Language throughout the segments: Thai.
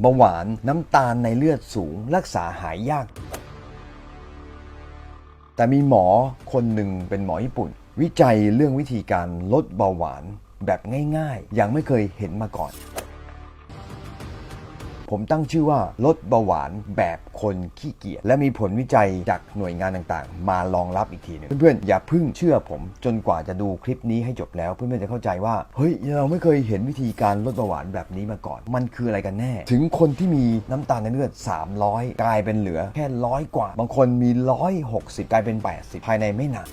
เบาหวานน้ำตาลในเลือดสูง รักษาหายยาก แต่มีหมอคนหนึ่งเป็นหมอญี่ปุ่น วิจัยเรื่องวิธีการลดเบาหวานแบบง่ายๆยังไม่เคยเห็นมาก่อน ผมตั้งชื่อว่าลดเบาหวานแบบคนขี้เกียจและมีผลวิจัยจากหน่วยงานต่างๆ มารองรับอีกทีหนึงเพื่อนๆ อย่าพึ่งเชื่อผม จนกว่าจะดูคลิปนี้ให้จบแล้วเพื่อนๆจะเข้าใจว่าเฮ้ยเราไม่เคยเห็นวิธีการลดเบาหวานแบบนี้มาก่อน มันคืออะไรกันแน่ ถึงคนที่มีน้ำตาลในเลือด 300 กลายเป็นเหลือแค่ร้อยกว่า บางคนมี 160 กลายเป็น 80 ภายในไม่นาน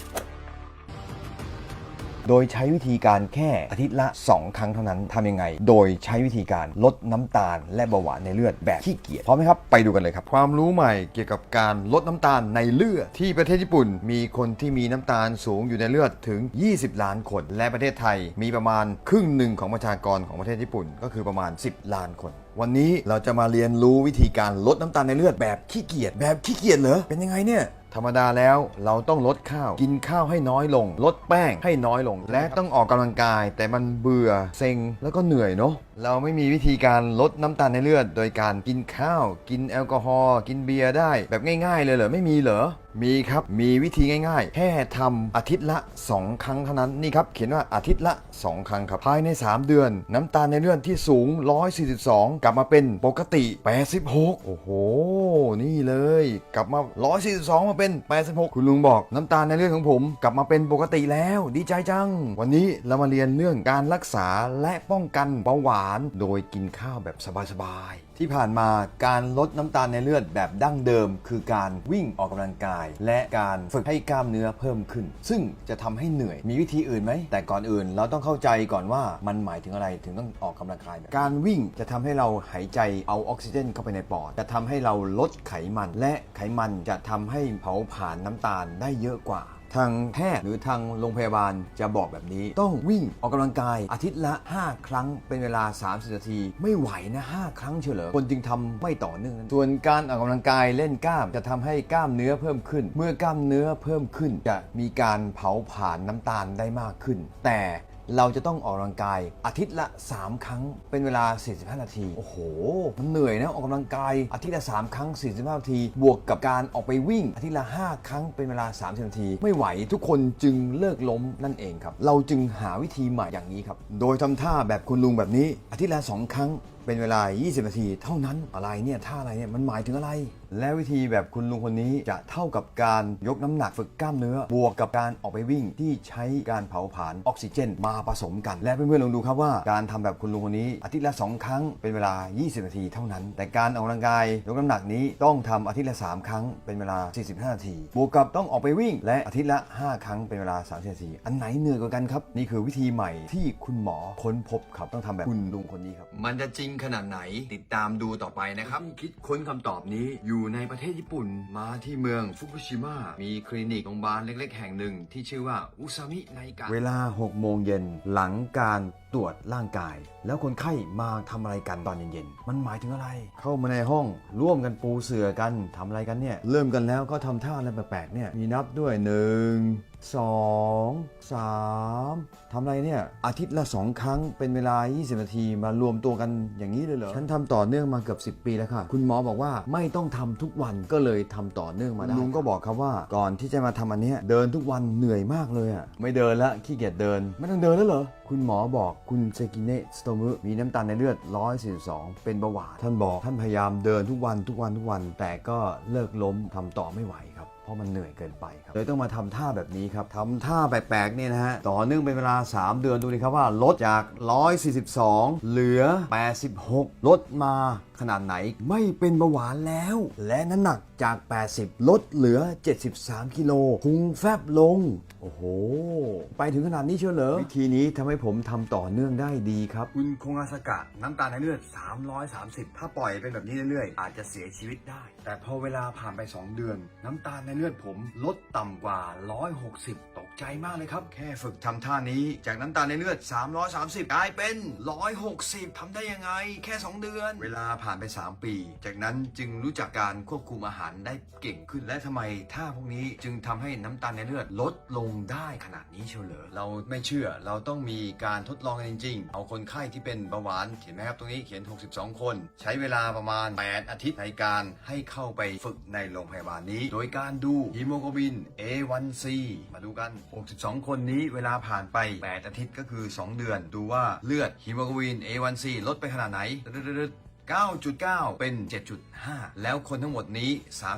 โดยใช้วิธีการแค่อาทิตย์ละ 2 ครั้งเท่านั้นทำยังไง โดยใช้วิธีการลดน้ำตาลและเบาหวานในเลือดแบบขี้เกียจพร้อมไหมครับไปดูกันเลยครับ ความรู้ใหม่เกี่ยวกับการลดน้ำตาลในเลือด ที่ประเทศญี่ปุ่น มีคนที่มีน้ำตาลสูงอยู่ในเลือดถึง 20 ล้านคน และประเทศไทยมีประมาณครึ่งหนึ่งของประชากรของประเทศญี่ปุ่น ก็คือประมาณ 10 ล้านคน วันนี้เราจะมาเรียนรู้วิธีการลดน้ำตาลในเลือดแบบขี้เกียจแบบขี้เกียจเหรอเป็นยังไงเนี่ยธรรมดาแล้วเราต้องลดข้าวกินข้าวให้น้อยลง ลดแป้งให้น้อยลง และต้องออกกำลังกาย แต่มันเบื่อเซ็งแล้วก็เหนื่อยเนาะ เราไม่มีวิธีการลดน้ำตาลในเลือด โดยการกินข้าว กินแอลกอฮอล์กินเบียร์ได้ แบบง่าย ๆ เลยเหรอไม่มีเหรอมีครับมีวิธีง่าย ๆ แค่ทำอาทิตย์ละ 2 ครั้งเท่านั้นนี่ครับเขียนว่าอาทิตย์ละ 2 ครั้งครับภายใน 3 เดือน น้ำตาลในเลือดที่สูง 142 กลับมาเป็นปกติ 86 โอ้โห นี่เลย กลับมา 142 มาเป็น 86 คุณลุงบอกน้ำตาลในเลือดของผม กลับมาเป็นปกติแล้ว ดีใจจัง วันนี้เรามาเรียนเรื่องการรักษาและป้องกันเบาหวานโดยกินข้าวแบบสบายๆ ที่ผ่านมาการลดน้ำตาลในเลือดแบบดั้งเดิม คือการวิ่งออกกำลังกาย และการฝึกให้กล้ามเนื้อเพิ่มขึ้น ซึ่งจะทำให้เหนื่อย มีวิธีอื่นไหม แต่ก่อนอื่นเราต้องเข้าใจก่อนว่ามันหมายถึงอะไรถึงต้องออกกำลังกายแบบการวิ่งจะทำให้เราหายใจเอาออกซิเจนเข้าไปในปอด จะทำให้เราลดไขมัน และไขมันจะทำให้เผาผลาญน้ำตาลได้เยอะกว่า ทางแพทย์หรือทางโรงพยาบาลจะบอกแบบนี้ ต้องวิ่งออกกำลังกายอาทิตย์ละ 5 ครั้งเป็นเวลา 30 นาที ไม่ไหวนะ 5 ครั้งเฉลอคนจึงทำไม่ต่อเนื่องส่วนการออกกำลังกายเล่นกล้ามจะทำให้กล้ามเนื้อเพิ่มขึ้น เมื่อกล้ามเนื้อเพิ่มขึ้นจะมีการเผาผลาญน้ำตาลได้มากขึ้น แต่ เราจะต้องออกกำลังกายอาทิตย์ละ 3 ครั้งเป็นเวลา 45 นาที โอ้โห มันเหนื่อยนะ ออกกำลังกายอาทิตย์ละ 3 ครั้ง 45 นาที บวกกับการออกไปวิ่ง อาทิตย์ละ 5 ครั้งเป็นเวลา 30 นาที ไม่ไหวทุกคนจึงเลิกล้มนั่นเองครับ เราจึงหาวิธีใหม่อย่างนี้ครับ โดยทำท่าแบบคุณลุงแบบนี้อาทิตย์ละ 2 ครั้งเป็นเวลา 20 นาที เท่านั้นอะไรเนี่ยท่าอะไรเนี่ยมันหมายถึงอะไรและวิธีแบบคุณลุงคนนี้จะเท่ากับการยกน้ำหนักฝึกกล้ามเนื้อ บวกกับการออกไปวิ่งที่ใช้การเผาผลาญออกซิเจน มาผสมกัน และเพื่อนๆลองดูครับว่าการทำแบบคุณลุงคนนี้อาทิตย์ละ 2 ครั้งเป็นเวลา 20 นาทีเท่านั้น แต่การออกกำลังกายยกน้ำหนักนี้ต้องทำอาทิตย์ละ 3 ครั้งเป็นเวลา 45 นาที บวกกับต้องออกไปวิ่ง และอาทิตย์ละ 5 ครั้งเป็นเวลา 30 นาที อันไหนเหนื่อยกว่ากันครับ นี่คือวิธีใหม่ที่คุณหมอค้นพบครับต้องทำแบบคุณลุงคนนี้ครับมันจะจริงขนาดไหนติดตามดูต่อไปนะครับคิดค้นคำตอบนี้อยูู่่ในประเทศญี่ปุ่นมาที่เมืองฟุกุชิมะมีคลินิกโรงพยาบาลเล็ก ๆ แห่งหนึ่งที่ชื่อว่าอุซามิไนกะเวลา 6 โมงเย็นหลังการ รวจร่างกาย แล้วคนไข้มาทำอะไรกันตอนเย็นๆ มันหมายถึงอะไร เข้ามาในห้องร่วมกันปูเสื่อกันทำอะไรกันเนี่ย เริ่มกันแล้วก็ทำท่าอะไรแปลกๆเนี่ยมีนับด้วยหนึ่งสองสามทำอะไรเนี่ยอาทิตย์ละ 2 ครั้งเป็นเวลา 20 นาทีมารวมตัวกันอย่างนี้เลยเหรอ ฉันทำต่อเนื่องมาเกือบ 10 ปีแล้วค่ะ คุณหมอบอกว่าไม่ต้องทำทุกวันก็เลยทำต่อเนื่องมาได้ลุงก็บอกครับว่าก่อนที่จะมาทำอันเนี้ยเดินทุกวันเหนื่อยมากเลยอะไม่เดินละขี้เกียจเดิน ไม่ต้องเดินแล้วเหรอ คุณหมอบอกคุณเซกิเนะสโตมุมีน้ำตาลในเลือด 142 เป็นเบาหวานท่านบอกท่านพยายามเดินทุกวันทุกวันทุกวัน แต่ก็เลิกล้มทำต่อไม่ไหวครับเพ ราะมันเหนื่อยเกินไปครับเลยต้องมาทำท่าแบบนี้ครับทำท่าแปลกๆเนี่ยนะฮะต่อเนื่องเป็นเวลา 3 เดือนดูดิครับว่าลดจาก 142 เหลือ 86 ลดมาขนาดไหนไม่เป็นเบาหวานแล้ว และน้ำหนักจาก 80 ลดเหลือ 73 กิโลพุงแฟบลง โอ้โห ไปถึงขนาดนี้เชียวเหรอ วิธีนี้ทำให้ผมทำต่อเนื่องได้ดีครับ คุณคงอาสกะน้ำตาลในเลือด 330 ถ้าปล่อยเป็นแบบนี้เรื่อยๆ อาจจะเสียชีวิตได้ แต่พอเวลาผ่านไป 2 เดือน น้ำตาลในเลือดผมลดต่ำกว่า 160ตก ใจมากเลยครับ แค่ฝึกทำท่านี้ จากน้ำตาลในเลือด 330 กลายเป็น 160 ทำได้ยังไง แค่ 2 เดือน เวลาผ่านไป 3 ปี จากนั้นจึงรู้จักการควบคุมอาหารได้เก่งขึ้น และทำไมท่าพวกนี้จึงทำให้น้ำตาลในเลือดลดลงได้ขนาดนี้เชียวเหรอ เราไม่เชื่อ เราต้องมีการทดลองกันจริง ๆ เอาคนไข้ที่เป็นเบาหวานเห็นไหมครับตรงนี้เขียน 62 คน ใช้เวลาประมาณ 8 อาทิตย์ในการให้เข้าไปฝึกในโรงพยาบาลนี้ โดยการดูฮีโมโกลบิน A1C มาดูกัน62 คนนี้เวลาผ่านไป 8 อาทิตย์ก็คือ 2 เดือน ดูว่าเลือดฮีโมโกลบิน A1C ลดไปขนาดไหน 9.9 เป็น 7.5 แล้วคนทั้งหมดนี้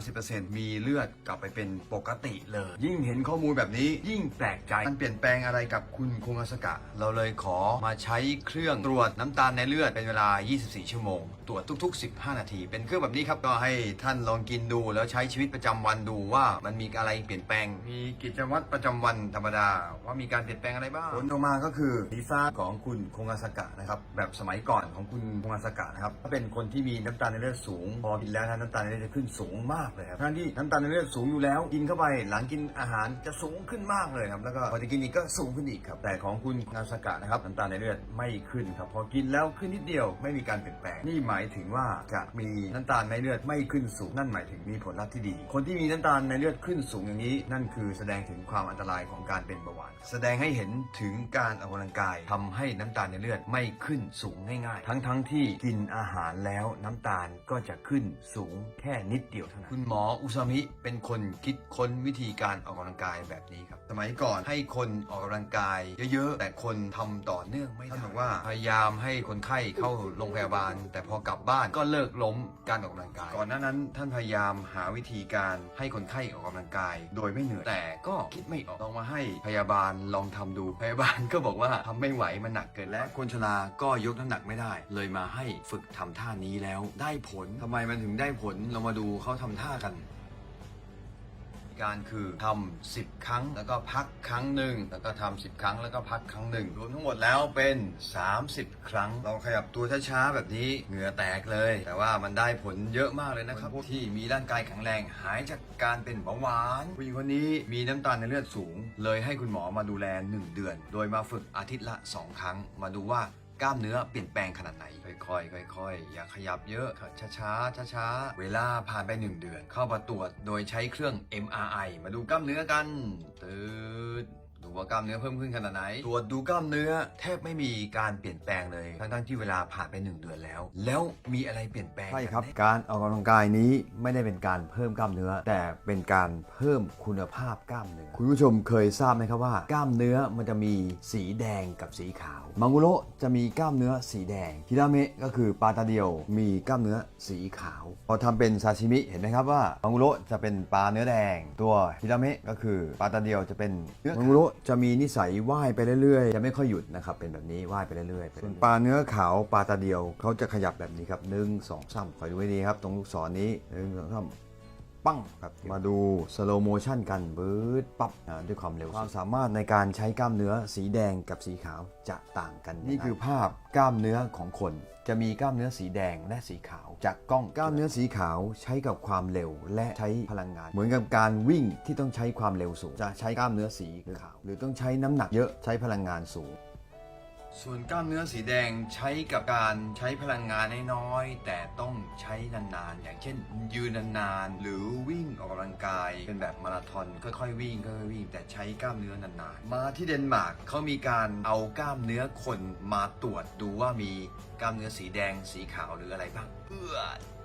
30%มีเลือดกลับไปเป็นปกติเลย ยิ่งเห็นข้อมูลแบบนี้ยิ่งแปลกใจมันเปลี่ยนแปลงอะไรกับคุณคงอาสกะ เราเลยขอมาใช้เครื่องตรวจน้ำตาลในเลือดเป็นเวลา 24 ชั่วโมง ตรวจทุก ๆ 15 นาที เป็นเครื่องแบบนี้ครับก็ให้ท่านลองกินดู แล้วใช้ชีวิตประจำวันดูว่ามันมีอะไรเปลี่ยนแปลง มีกิจวัตรประจำวันธรรมดา ว่ามีการเปลี่ยนแปลงอะไรบ้างผลออกมาก็คือดีซ่าของคุณคงอาสกะนะครับแบบสมัยก่อนของคุณคงอาสกะนะครับถ้าเป็นคนที่มีน้ำตาลในเลือดสูง พอกินแล้วนะน้ำตาลในเลือดจะขึ้นสูงมากเลยครับทั้งที่น้ำตาลในเลือดสูงอยู่แล้ว กินเข้าไปหลังกินอาหารจะสูงขึ้นมากเลยครับแล้วก็พอจะกินอีกก็สูงขึ้นอีกครับแต่ของคุณคงอาสกะนะครับน้ำตาลในเลือดไม่ขึ้นครับพอกินแล้วขึ้นนิดเดียวไม่มีการเปลี่ยนแปลงนี่หมายถึงว่าจะมีน้ำตาลในเลือดไม่ขึ้นสูงนั่นหมายถึงมีผลลัพธ์ที่ดี คนที่มีน้ำตาลในเลือดขึ้นสูงอย่างนี้ นั่นคือแสดงถึงความอันตรายของการเป็นเบาหวาน แสดงให้เห็นถึงการออกกำลังกายทำให้น้ำตาลในเลือดไม่ขึ้นสูงง่ายๆ ทั้งๆที่กินอาหารแล้วน้ำตาลก็จะขึ้นสูงแค่นิดเดียวเท่านั้นคุณหมออุซามิเป็นคนคิดค้นวิธีการออกกำลังกายแบบนี้ครับ สมัยก่อนให้คนออกกำลังกายเยอะๆ แต่คนทำต่อเนื่องไม่ได้ท่านบอกว่าพยายามให้คนไข้เข้าโรงพยาบาล แต่พอกลับบ้านก็เลิกล้มการออกกำลังกาย ก่อนหน้านั้นท่านพยายามหาวิธีการให้คนไข้ออกกำลังกาย โดยไม่เหนื่อยแต่ก็คิดไม่ออกลองมาให้พยาบาลลองทำดูพยาบาลก็บอกว่าทำไม่ไหวมันหนักเกินและคนชราก็ยกน้ำหนักไม่ได้ เลยมาให้ฝึกทำท่านี้แล้วได้ผลทำไมมันถึงได้ผลเรามาดูเขาทำท่ากัน การคือทำ10ครั้งแล้วก็พักครั้งหนึ่งแล้วก็ทำ10ครั้งแล้วก็พักครั้งหนึ่งรวมทั้งหมดแล้วเป็น 30 ครั้ง เราขยับตัวช้าๆแบบนี้เหงื่อแตกเลย แต่ว่ามันได้ผลเยอะมากเลยนะครับพวกที่มีร่างกายแข็งแรงหายจากการเป็นเบาหวานผู้หญิงคนนี้มีน้ำตาลในเลือดสูง เลยให้คุณหมอมาดูแล 1 เดือน โดยมาฝึกอาทิตย์ละ 2 ครั้งมาดูว่า กล้ามเนื้อเปลี่ยนแปลงขนาดไหน ค่อยๆค่อยๆอย่าขยับเยอะช้าๆช้าๆเวลาผ่านไป 1 เดือน เข้ามาตรวจโดยใช้เครื่อง MRI มาดูกล้ามเนื้อกันตืด ดูว่ากล้ามเนื้อเพิ่มขึ้นขนาดไหน ตรวจดูกล้ามเนื้อ แทบไม่มีการเปลี่ยนแปลงเลย ทั้งๆที่เวลาผ่านไป 1 เดือนแล้ว แล้วมีอะไรเปลี่ยนแปลงใช่ครับ การออกกำลังกายนี้ไม่ได้เป็นการเพิ่มกล้ามเนื้อ แต่เป็นการเพิ่มคุณภาพกล้ามเนื้อ คุณผู้ชมเคยทราบไหมครับว่า กล้ามเนื้อมันจะมีสีแดงกับสีขาวมังกุโระจะมีกล้ามเนื้อสีแดงฮิราเมะก็คือปลาตาเดียว มีกล้ามเนื้อสีขาว พอทำเป็นซาชิมิเห็นไหมครับว่ามังกุโระจะเป็นปลาเนื้อแดง ตัวฮิราเมะก็คือปลาตาเดียวจะเป็นเนื้อมังกุโระจะมีนิสัยว่ายไปเรื่อยๆ จะไม่ค่อยหยุดนะครับ เป็นแบบนี้ว่ายไปเรื่อยๆส่วนปลาเนื้อขาวปลาตาเดียวเขาจะขยับแบบนี้ครับหนึ่งสองสามคอยดูให้ดีครับ ตรงลูกศรนี้หนึ่งสองสาม ปั้งครับมาดูสโลโมชันกันบืดปั๊บอ่าด้วยความเร็วความสามารถในการใช้กล้ามเนื้อสีแดงกับสีขาวจะต่างกัน นี่คือภาพกล้ามเนื้อของคน จะมีกล้ามเนื้อสีแดงและสีขาว จากกล้องกล้ามเนื้อสีขาวใช้กับความเร็วและใช้พลังงาน เหมือนกับการวิ่งที่ต้องใช้ความเร็วสูง จะใช้กล้ามเนื้อสีขาว หรือต้องใช้น้ำหนักเยอะใช้พลังงานสูง ส่วนกล้ามเนื้อสีแดงใช้กับการใช้พลังงานน้อยๆแต่ต้องใช้นานๆ อย่างเช่น ยืนนานๆ หรือวิ่งออกกำลังกายเป็นแบบมาราธอนค่อยๆวิ่งค่อยๆวิ่ง แต่ใช้กล้ามเนื้อนานๆ มาที่เดนมาร์กเขามีการเอากล้ามเนื้อคนมาตรวจดูว่ามีกล้ามเนื้อสีแดงสีขาวหรืออะไรบ้างเอื้อ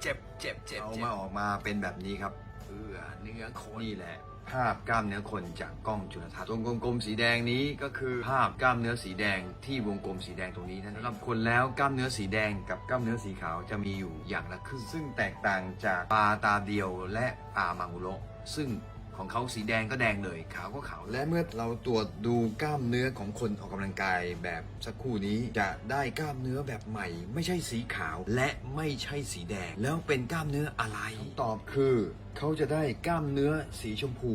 เจ็บเจ็บเจ็บเอามาออกมาเป็นแบบนี้ครับเอื้อเนื้อคนนี่แหละ ภาพกล้ามเนื้อคนจากกล้องจุลทรรศน์วงกลมสีแดงนี้ก็คือภาพกล้ามเนื้อสีแดงที่วงกลมสีแดงตรงนี้นั่นสำหรับคนแล้วกล้ามเนื้อสีแดงกับกล้ามเนื้อสีขาวจะมีอยู่อย่างละครึ่งซึ่งแตกต่างจากปลาตาเดียวและปลามังกุโรซึ่ง ของเขาสีแดงก็แดงเลยขาวก็ขาวและเมื่อเราตรวจดูกล้ามเนื้อของคนออกกำลังกายแบบสักครู่นี้จะได้กล้ามเนื้อแบบใหม่ ไม่ใช่สีขาวและไม่ใช่สีแดง แล้วเป็นกล้ามเนื้ออะไรตอบคือ เขาจะได้กล้ามเนื้อสีชมพู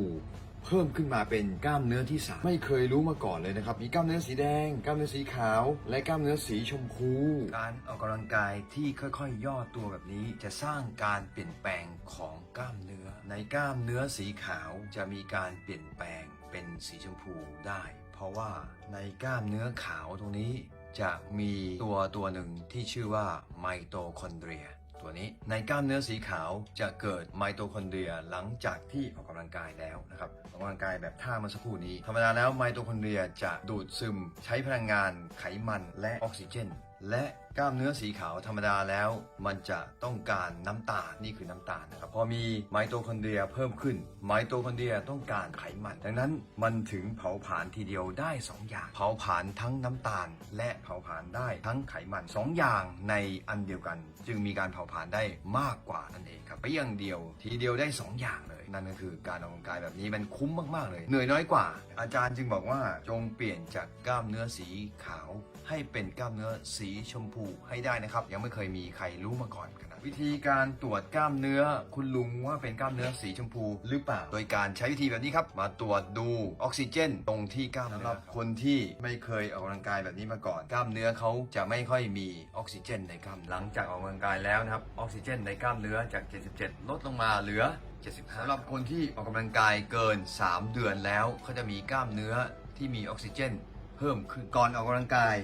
เพิ่มขึ้นมาเป็นกล้ามเนื้อที่สามไม่เคยรู้มาก่อนเลยนะครับ มีกล้ามเนื้อสีแดง กล้ามเนื้อสีขาว และกล้ามเนื้อสีชมพู การออกกำลังกายที่ค่อยๆ ย่อตัวแบบนี้ จะสร้างการเปลี่ยนแปลงของกล้ามเนื้อ ในกล้ามเนื้อสีขาวจะมีการเปลี่ยนแปลงเป็นสีชมพูได้ เพราะว่าในกล้ามเนื้อขาวตรงนี้จะมีตัวตัวหนึ่งที่ชื่อว่าไมโตคอนเดรีย ตัวนี้ ในกล้ามเนื้อสีขาวจะเกิดไมโตคอนเดรียหลังจากที่ออกกำลังกายแล้วนะครับออกกำลังกายแบบท่าเมื่อสักครู่นี้ ธรรมดาแล้วไมโตคอนเดรียจะดูดซึมใช้พลังงานไขมันและออกซิเจน และกล้ามเนื้อสีขาวธรรมดาแล้ว มันจะต้องการน้ำตาลนี่คือน้ำตาลนะครับพอมีไมโตคอนเดรียเพิ่มขึ้น ไมโตคอนเดรียต้องการไขมัน ดังนั้นมันถึงเผาผลาญทีเดียวได้ 2 อย่าง เผาผลาญทั้งน้ำตาล และเผาผลาญได้ทั้งไขมัน 2 อย่างในอันเดียวกัน จึงมีการเผาผลาญได้มากกว่านั่นเองครับไปอย่างเดียว ทีเดียวได้ 2 อย่างเลย นั่นก็คือการออกกำลังกายแบบนี้มันคุ้มมากๆเลย เหนื่อยน้อยกว่า อาจารย์จึงบอกว่าจงเปลี่ยนจากกล้ามเนื้อสีขาว ให้เป็นกล้ามเนื้อสีชมพูให้ได้นะครับ ยังไม่เคยมีใครรู้มาก่อนขนาดวิธีการตรวจกล้ามเนื้อคุณลุงว่าเป็นกล้ามเนื้อสีชมพูหรือเปล่า โดยการใช้วิธีแบบนี้ครับ มาตรวจดูออกซิเจน ตรงที่กล้ามเนื้อสำหรับคนที่ไม่เคยออกกำลังกายแบบนี้มาก่อน กล้ามเนื้อเขาจะไม่ค่อยมีออกซิเจนในกล้ามหลังจากออกกำลังกายแล้วนะครับออกซิเจนในกล้ามเนื้อจาก 77 ลดลงมาเหลือ 75 สำหรับคนที่ออกกำลังกายเกิน 3 เดือนแล้วเขาจะมีกล้ามเนื้อที่มีออกซิเจน เพิ่มขึ้นก่อนออกกำลังกาย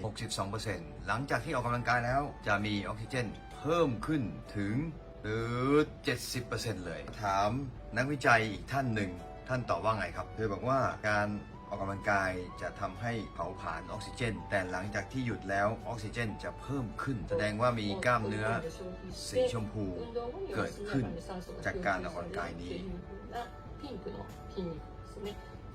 62%หลังจากที่ออกกำลังกายแล้วจะมีออกซิเจน เพิ่มขึ้นถึงหรือ 70%เลย ถามนักวิจัยอีกท่านหนึ่ง ท่านตอบว่าไงครับ เธอบอกว่าการ ออกกำลังกายจะทำให้เผาผลาญออกซิเจน แต่หลังจากที่หยุดแล้วออกซิเจนจะเพิ่มขึ้น แสดงว่ามีกล้ามเนื้อสีชมพูเกิดขึ้นจากการออกกำลังกายนี้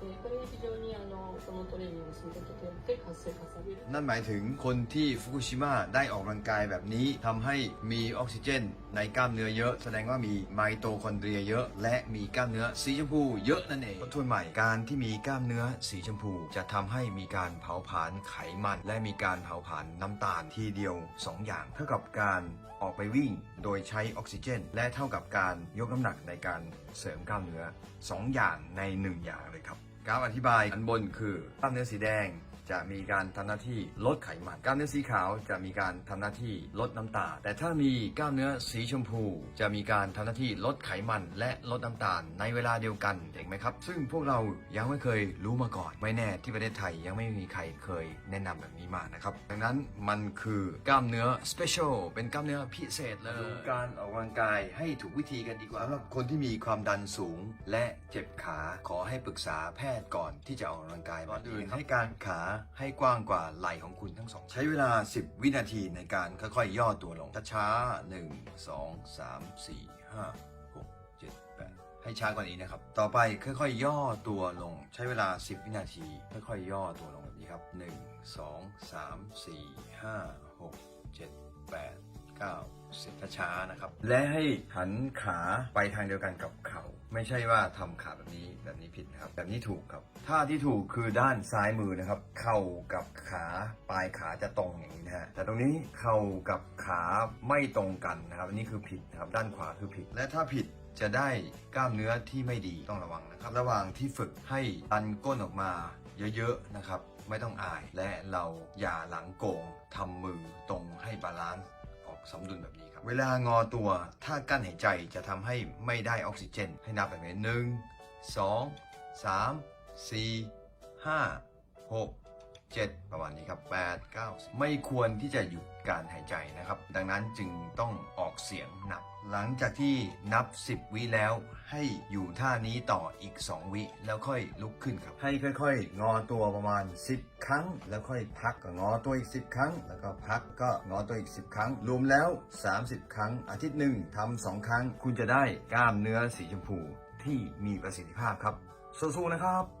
ですね。えーこれ非常にあのこのトレーニングをすることによって活性化される。 นั่นหมายถึงคนที่ฟุกุชิมะได้ออกกำลังกายแบบนี้ทำให้มีออกซิเจน ในกล้ามเนื้อเยอะ แสดงว่ามีไมโตคอนเดรียเยอะ และมีกล้ามเนื้อสีชมพูเยอะนั่นเองทบทวนใหม่การที่มีกล้ามเนื้อสีชมพู จะทำให้มีการเผาผลาญไขมัน และมีการเผาผลาญน้ำตาลทีเดียว 2 อย่าง เท่ากับการออกไปวิ่งโดยใช้ออกซิเจน และเท่ากับการยกน้ำหนักในการเสริมกล้ามเนื้อ 2 อย่างใน 1 อย่างเลยครับ ก ราฟอธิบายอันบนคือกล้ามเนื้อสีแดง จะมีการทำหน้าที่ลดไขมัน กล้ามเนื้อสีขาวจะมีการทำหน้าที่ลดน้ำตาล แต่ถ้ามีกล้ามเนื้อสีชมพู จะมีการทำหน้าที่ลดไขมันและลดน้ำตาล ในเวลาเดียวกันเห็นไหมครับ ซึ่งพวกเรายังไม่เคยรู้มาก่อน ไม่แน่ที่ประเทศไทยยังไม่มีใครเคยแนะนำแบบนี้มานะครับ ดังนั้นมันคือกล้ามเนื้อ special เป็นกล้ามเนื้อพิเศษเลยการออกกำลังกายให้ถูกวิธีกันดีกว่าสำหรับคนที่มีความดันสูงและเจ็บขาขอให้ปรึกษาแพทย์ก่อนที่จะออกกำลังกายก่อนอื่นให้การขาให้กว้างกว่าไหล่ของคุณทั้งสอง ใช้เวลา 10 วินาทีในการค่อยๆย่อตัวลง ช้าๆ 1 2 3 4 5 6 7 8 ให้ช้ากว่านี้นะครับ ต่อไปค่อยๆ ย่อตัวลง ใช้เวลา 10 วินาที ค่อยๆ ย่อตัวลงแบบนี้ครับ 1 2 3 4 5 6 7 8 9 10ช้านะครับ และให้หันขาไปทางเดียวกันกับเข่าไม่ใช่ว่าทำขาแบบนี้แบบนี้ผิดนะครับ แบบนี้ถูกครับท่าที่ถูกคือด้านซ้ายมือนะครับ เข่ากับขาปลายขาจะตรงอย่างนี้นะฮะแต่ตรงนี้เข่ากับขาไม่ตรงกันนะครับอันนี้คือผิดนะครับด้านขวาคือผิด และถ้าผิดจะได้กล้ามเนื้อที่ไม่ดีต้องระวังนะครับ ระหว่างที่ฝึกให้ดันก้นออกมาเยอะๆนะครับ ไม่ต้องอายและเราอย่าหลังโกงทำมือตรงให้บาลานซ์ สมดุลแบบนี้ครับ เวลางอตัวถ้ากั้นหายใจจะทำให้ไม่ได้ออกซิเจน ให้นับแบบนี้หนึ่งสองสามสี่ห้าหก 7 ประมาณนี้ครับ8 9 10ไม่ควรที่จะหยุดการหายใจนะครับ ดังนั้นจึงต้องออกเสียงนับ หลังจากที่นับ 10 วิแล้ว ให้อยู่ท่านี้ต่ออีก 2 วิแล้วค่อยลุกขึ้นครับ ให้ค่อย ๆ งอตัวประมาณ 10 ครั้ง แล้วค่อยพักก็งอตัวอีก 10 ครั้ง แล้วก็พักก็งอตัวอีก 10 ครั้ง รวมแล้ว 30 ครั้ง อาทิตย์หนึ่งทำสองครั้ง คุณจะได้กล้ามเนื้อสีชมพูที่มีประสิทธิภาพครับสู้ๆนะครับ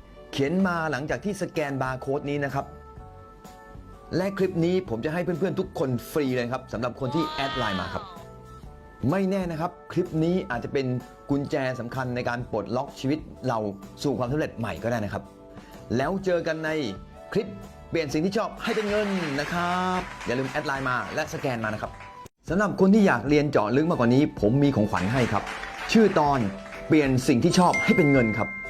เขียนมาหลังจากที่สแกนบาร์โค้ดนี้นะครับ และคลิปนี้ผมจะให้เพื่อนๆทุกคนฟรีเลยครับสำหรับคนที่แอดไลน์มาครับ ไม่แน่นะครับ คลิปนี้อาจจะเป็นกุญแจสำคัญในการปลดล็อกชีวิตเราสู่ความสำเร็จใหม่ก็ได้นะครับ แล้วเจอกันในคลิปเปลี่ยนสิ่งที่ชอบให้เป็นเงินนะครับ อย่าลืมแอดไลน์มาและสแกนมานะครับสำหรับคนที่อยากเรียนเจาะลึกมากกว่านี้ ผมมีของขวัญให้ครับ ชื่อตอนเปลี่ยนสิ่งที่ชอบให้เป็นเงินครับ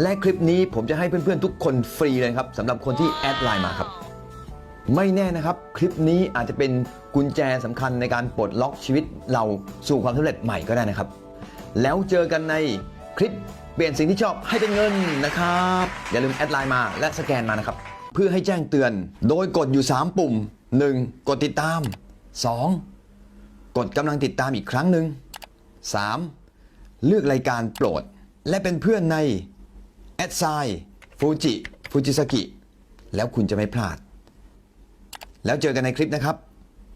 และคลิปนี้ผมจะให้เพื่อนๆทุกคนฟรีเลยครับสำหรับคนที่แอดไลน์มาครับ ไม่แน่นะครับ คลิปนี้อาจจะเป็นกุญแจสำคัญในการปลดล็อกชีวิตเราสู่ความสำเร็จใหม่ก็ได้นะครับ แล้วเจอกันในคลิปเปลี่ยนสิ่งที่ชอบให้เป็นเงินนะครับ อย่าลืมแอดไลน์มาและสแกนมานะครับ เพื่อให้แจ้งเตือน โดยกดอยู่ 3 ปุ่ม 1. กดติดตาม 2. กดกำลังติดตามอีกครั้งหนึ่ง 3. เลือกรายการโปรด และเป็นเพื่อนในแอ ดไซฟูจิฟูจิสกิแล้วคุณจะไม่พลาด แล้วเจอกันในคลิปนะครับ